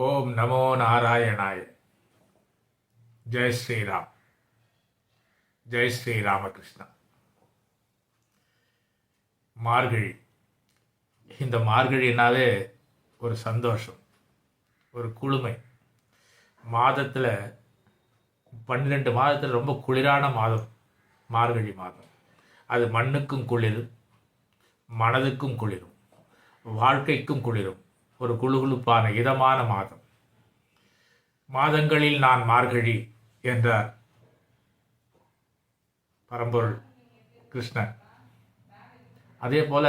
ஓம் நமோ நாராயணாய். ஜெய் ஸ்ரீராம். ஜெய் ஸ்ரீ ராமகிருஷ்ணா மார்கழி. இந்த மார்கழினாலே ஒரு சந்தோஷம் ஒரு குளுமை. மாதத்தில் பன்னிரெண்டு மாதத்தில் ரொம்ப குளிரான மாதம் மார்கழி மாதம். அது மண்ணுக்கும் குளிரும் மனதுக்கும் குளிரும் வாழ்க்கைக்கும் குளிரும். ஒரு குழுகுழுப்பான இதமான மாதம். மாதங்களில் நான் மார்கழி என்றார் பரம்பொருள் கிருஷ்ணன். அதே போல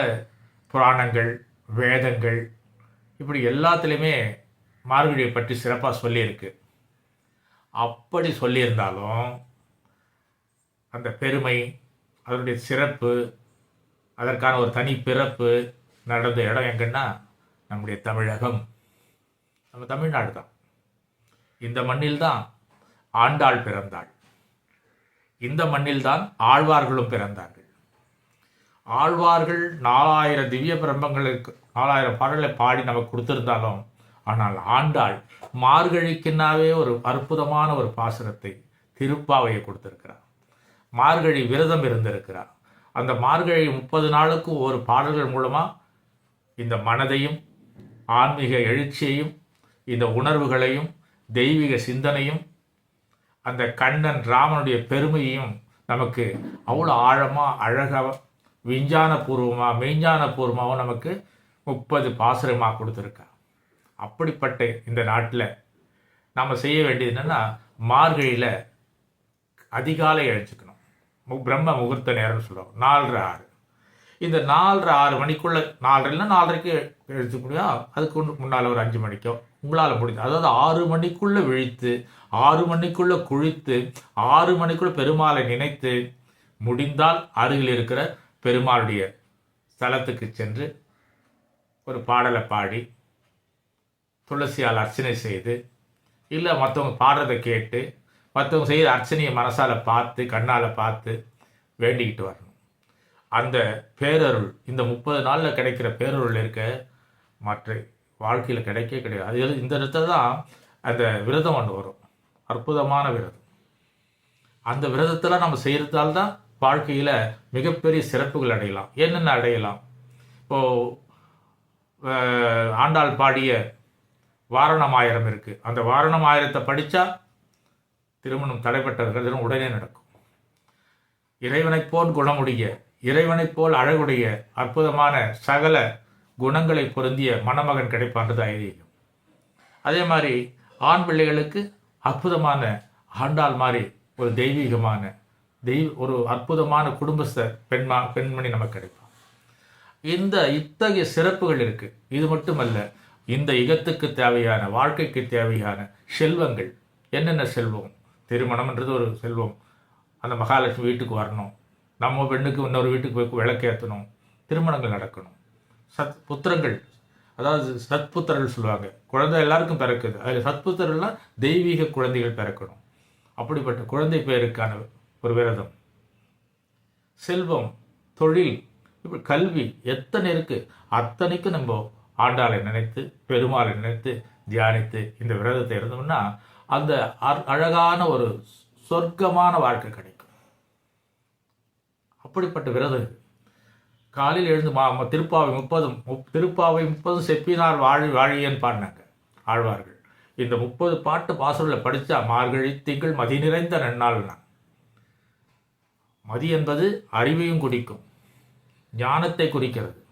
புராணங்கள் வேதங்கள் இப்படி எல்லாத்துலேயுமே மார்கழியை பற்றி சிறப்பாக சொல்லியிருக்கு. அப்படி சொல்லியிருந்தாலும் அந்த பெருமை அதனுடைய சிறப்பு அதற்கான ஒரு தனி பிறப்பு நடந்த இடம் எங்கன்னா நம்முடைய தமிழகம். நம்ம தமிழ்நாடு தான். இந்த மண்ணில் தான் ஆண்டாள் பிறந்தாள். இந்த மண்ணில் தான் ஆழ்வார்களும் பிறந்தார்கள். ஆழ்வார்கள் நாலாயிரம் திவ்ய பிரம்பங்களுக்கு நாலாயிரம் பாடலை பாடி நமக்கு கொடுத்திருந்தாலும் ஆனால் ஆண்டாள் மார்கழிக்குன்னாவே ஒரு அற்புதமான ஒரு பாசனத்தை திருப்பாவையை கொடுத்திருக்கிறார். மார்கழி விரதம் இருந்திருக்கிறார். அந்த மார்கழி முப்பது நாளுக்கு ஒரு பாடல்கள் மூலமாக இந்த மனதையும் ஆன்மீக எழுச்சியையும் இந்த உணர்வுகளையும் தெய்வீக சிந்தனையும் அந்த கண்ணன் ராமனுடைய பெருமையையும் நமக்கு அவ்வளோ ஆழமாக அழகாக விஞ்ஞான பூர்வமாக மெய்ஞான பூர்வமாகவும் நமக்கு முப்பது பாசுரமாக கொடுத்துருக்கா. அப்படிப்பட்ட இந்த நாட்டில் நாம் செய்ய வேண்டியது என்னென்னா மார்கழியில் அதிகாலை எழுச்சிக்கணும் மு- பிரம்ம முகூர்த்த நேரம்னு சொல்லுவோம் நாலரை ஆறு. இந்த நாலரை ஆறு மணிக்குள்ளே நாலரைலாம் நாலரைக்கு எழுத அதுக்கு முன்னால் ஒரு அஞ்சு மணிக்கோ. உங்களால் முடிஞ்சு அதாவது ஆறு மணிக்குள்ளே விழித்து ஆறு மணிக்குள்ளே குளித்து ஆறு மணிக்குள்ளே பெருமாளை நினைத்து முடிந்தால் அருகில் இருக்கிற பெருமாளுடைய ஸ்தலத்துக்கு சென்று ஒரு பாடலை பாடி துளசியால் அர்ச்சனை செய்து இல்லை மற்றவங்க பாடுறதை கேட்டு மற்றவங்க செய்கிற அர்ச்சனையை மனசால் பார்த்து கண்ணால் பார்த்து வேண்டிக்கிட்டு வரணும். அந்த பேரருள் இந்த முப்பது நாளில் கிடைக்கிற பேரருள் இருக்க மற்ற வாழ்க்கையில் கிடைக்கவே கிடையாது. அது இந்த இடத்துல தான் அந்த விரதம் ஒன்று வரும். அற்புதமான விரதம். அந்த விரதத்தில் நம்ம செய்கிறதால தான் வாழ்க்கையில் மிகப்பெரிய சிறப்புகள் அடையலாம். என்னென்ன அடையலாம்? இப்போது ஆண்டாள் பாடிய வாரணமாயிரம் இருக்குது அந்த வாரணம் ஆயிரத்தை படித்தா திருமணம் தடைப்பட்டவர்கள் உடனே நடக்கும். இறைவனைப் போல் குணமுடைய இறைவனைப் போல் அழகுடைய அற்புதமான சகல குணங்களை பொருந்திய மணமகன் கிடைப்பான்றது ஐதீகம். அதே மாதிரி ஆண் பிள்ளைகளுக்கு அற்புதமான ஆண்டாள் மாதிரி ஒரு தெய்வீகமான தெய்வ ஒரு அற்புதமான குடும்பஸ்த பெண்மா பெண்மணி நமக்கு கிடைப்பான். இந்த இத்தகைய சிறப்புகள் இருக்குது இது மட்டுமல்ல இந்த இகத்துக்கு தேவையான வாழ்க்கைக்கு தேவையான செல்வங்கள். என்னென்ன செல்வம்? திருமணம்ன்றது ஒரு செல்வம். அந்த மகாலட்சுமி வீட்டுக்கு வரணும். நம்ம பெண்ணுக்கு இன்னொரு வீட்டுக்கு போய் விளக்கேற்றணும் திருமணங்கள் நடக்கணும். சத் புத்திரங்கள். அதாவது சத்புத்திரர்கள் சொல்லுவாங்க. குழந்தை எல்லாருக்கும் பிறக்குது. அதில் சத்புத்திரர்கள்லாம் தெய்வீக குழந்தைகள் பிறக்கணும். அப்படிப்பட்ட குழந்தை பேருக்கான ஒரு விரதம். செல்வம் தொழில் இப்படி கல்வி எத்தனை இருக்குது அத்தனைக்கும் நம்ம ஆண்டாளை நினைத்து பெருமாளை நினைத்து தியானித்து இந்த விரதத்தை இருந்தோம்னா அந்த அ- அழகான ஒரு சொர்க்கமான வாழ்க்கை கிடைக்கும். அப்படிப்பட்ட விரதம் காலையில் எழுந்து மா திருப்பாவை முப்பதும் முப்- திருப்பாவை முப்பதும் செப்பினார் வாழி வாழியன் பாடினாங்க ஆழ்வார்கள். இந்த முப்பது பாட்டு பாசுரில் படித்தா மார்கழி திங்கள் மதி நிறைந்த நன்னாள்னா மதி என்பது அறிவையும் குறிக்கும் ஞானத்தை குறிக்கிறது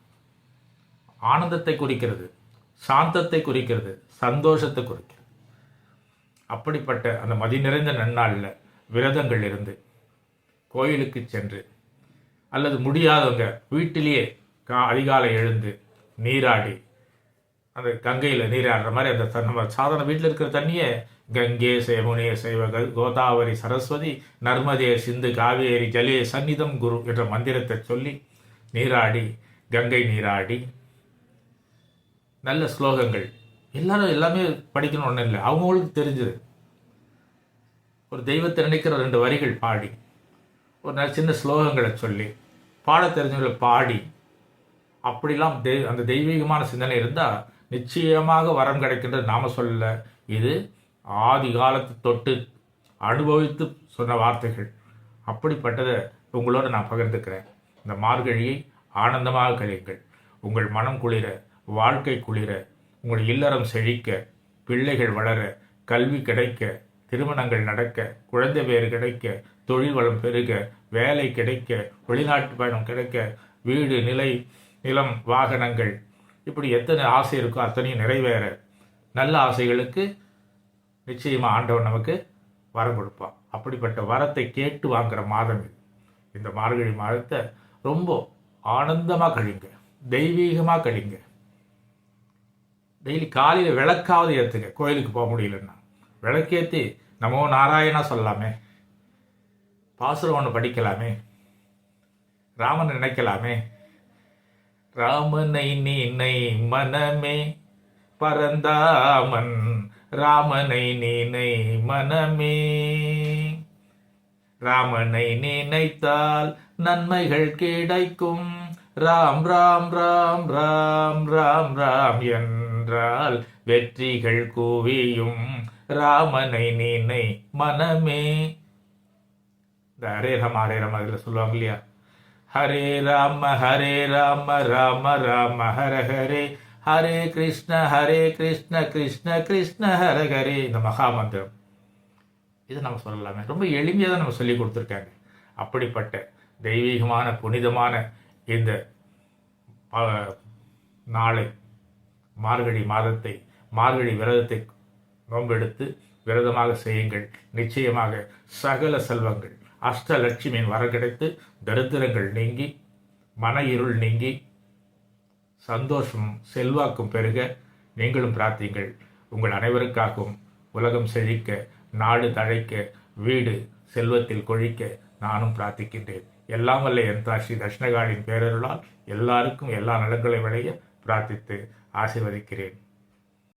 ஆனந்தத்தை குறிக்கிறது சாந்தத்தை குறிக்கிறது சந்தோஷத்தை குறிக்கிறது. அப்படிப்பட்ட அந்த மதி நிறைந்த நன்னாளில் விரதங்கள் இருந்து கோயிலுக்கு சென்று அல்லது முடியாதவங்க வீட்டிலேயே கா அதிகாலை எழுந்து நீராடி அந்த கங்கையில் நீராடுற மாதிரி அந்த தன் நம்ம சாதாரண வீட்டில் இருக்கிற தண்ணியை கங்கே சேமுனே சேவகல் கோதாவரி சரஸ்வதி நர்மதே சிந்து காவேரி ஜலே சந்நிதம் குரு என்ற மந்திரத்தை சொல்லி நீராடி கங்கை நீராடி நல்ல ஸ்லோகங்கள். எல்லாரும் எல்லாமே படிக்கணும் ஒன்றும் இல்லை. அவங்களுக்கு தெரிஞ்சது. ஒரு தெய்வத்தை நினைக்கிற ரெண்டு வரிகள் பாடி. ஒரு நல்ல சின்ன ஸ்லோகங்களை சொல்லி பாட தெரிஞ்சவங்களை பாடி அப்படிலாம் தெய் அந்த தெய்வீகமான சிந்தனை இருந்தால் நிச்சயமாக வரம் கிடைக்கின்றது நாம் சொல்ல இது ஆதி காலத்து தொட்டு அனுபவித்து சொன்ன வார்த்தைகள். அப்படிப்பட்டதை உங்களோட நான் பகிர்ந்துக்கிறேன். இந்த மார்கழியை ஆனந்தமாக கழியுங்கள். உங்கள் மனம் குளிர வாழ்க்கை குளிர உங்கள் இல்லறம் செழிக்க பிள்ளைகள் வளர கல்வி கிடைக்க திருமணங்கள் நடக்க குழந்தை பேர் கிடைக்க தொழில் வளம் பெருக வேலை கிடைக்க வெளிநாட்டு பயணம் கிடைக்க வீடு நிலை நிலம் வாகனங்கள். இப்படி எத்தனை ஆசை இருக்கோ அத்தனையும் நிறைவேற. நல்ல ஆசைகளுக்கு நிச்சயமாக ஆண்டவன் நமக்கு வரம் கொடுப்பான். அப்படிப்பட்ட வரத்தை கேட்டு வாங்குகிற மாதம் இது. இந்த மார்கழி மாதத்தை ரொம்ப ஆனந்தமாக கழிங்க. தெய்வீகமாக கழிங்க. டெய்லி காலையில் விளக்காவது ஏற்றுங்க கோயிலுக்கு போக முடியலன்னா. விளக்கேற்றி நமோ நாராயணா சொல்லலாமே. பாசுரம் ஒன்று படிக்கலாமே. ராமன் நினைக்கலாமே. ராமனை நீனை மனமே பரந்தாமன் ராமனை நீனை மனமே. ராமனை நினைத்தால் நன்மைகள் கிடைக்கும். ராம் ராம் ராம் ராம் ராம் ராம் என்றால் வெற்றிகள் குவியும். ராமனை நீனை மனமே. இந்த ஹரே ராம ஹரே ராம அதில் சொல்லுவாங்க இல்லையா? ஹரே ராம ஹரே ராம ராம ராம ஹர ஹரே. ஹரே கிருஷ்ண ஹரே கிருஷ்ண கிருஷ்ண கிருஷ்ண ஹர ஹரே. இந்த மகாமந்திரம். இதை நம்ம சொல்லலாமே. ரொம்ப எளிமையாக தான் நம்ம சொல்லி கொடுத்துருக்காங்க. அப்படிப்பட்ட தெய்வீகமான புனிதமான இந்த நாளை மார்கழி மாதத்தை மார்கழி விரதத்தை நோம்பெடுத்து விரதமாக செய்யுங்கள். நிச்சயமாக சகல செல்வங்கள் அஷ்டலட்சுமியின் வர கிடைத்து தரித்திரங்கள் நீங்கி மன இருள் நீங்கி சந்தோஷமும் செல்வாக்கும் பெருக. நீங்களும் பிரார்த்திங்கள் உங்கள் அனைவருக்காகவும் உலகம் செழிக்க நாடு தழைக்க வீடு செல்வத்தில் கொழிக்க நானும் பிரார்த்திக்கின்றேன். எல்லாம் வல்ல என் ஸ்ரீ தட்சிணகாலின் பேரருளால் எல்லாருக்கும் எல்லா நலங்களை விளைய பிரார்த்தித்து ஆசீர்வதிக்கிறேன்.